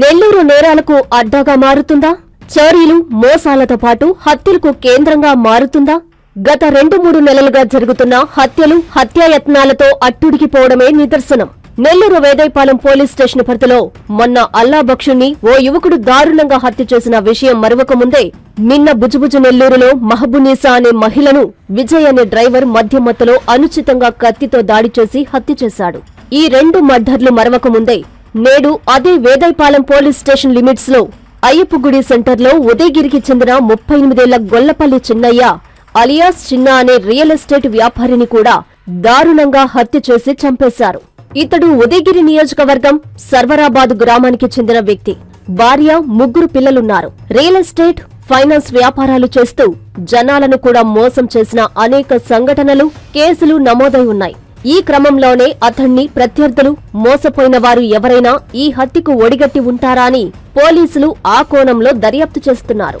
నెల్లూరు నేరాలకు అడ్డాగా మారుతుందా? చోరీలు మోసాలతో పాటు హత్యలకు కేంద్రంగా మారుతుందా? గత రెండు మూడు నెలలుగా జరుగుతున్న హత్యలు హత్యాయత్నాలతో అట్టుడికిపోవడమే నిదర్శనం. నెల్లూరు వేదైపాలెం పోలీస్ స్టేషన్ పరిధిలో మొన్న అల్లాబక్షుణ్ణి ఓ యువకుడు దారుణంగా హత్య చేసిన విషయం మరవకముందే నిన్న బుజుబుజు నెల్లూరులో మహబునీసా అనే మహిళను విజయ్ అనే డ్రైవర్ మధ్యమత్తలో అనుచితంగా కత్తితో దాడి చేసి హత్య చేశాడు. ఈ రెండు మర్డర్లు మరవకముందే నేడు అదే వేదైపాలెం పోలీస్ స్టేషన్ లిమిట్స్లో అయ్యప్పగుడి సెంటర్లో ఉదయగిరికి చెందిన ముప్పై ఎనిమిదేళ్ళ గొల్లపల్లి చిన్నయ్య అలియాస్ చిన్న అనే రియల్ ఎస్టేట్ వ్యాపారిని కూడా దారుణంగా హత్య చేసి చంపేశారు. ఇతడు ఉదయగిరి నియోజకవర్గం సర్వరాబాద్ గ్రామానికి చెందిన వ్యక్తి. భార్య ముగ్గురు పిల్లలున్నారు. రియల్ ఎస్టేట్ ఫైనాన్స్ వ్యాపారాలు చేస్తూ జనాలను కూడా మోసం చేసిన అనేక సంఘటనలు కేసులు నమోదై ఉన్నాయి. ఈ క్రమంలోనే అతణ్ణి ప్రత్యర్థులు మోసపోయిన వారు ఎవరైనా ఈ హత్యకు ఒడిగట్టి ఉంటారా అని పోలీసులు ఆ కోణంలో దర్యాప్తు చేస్తున్నారు.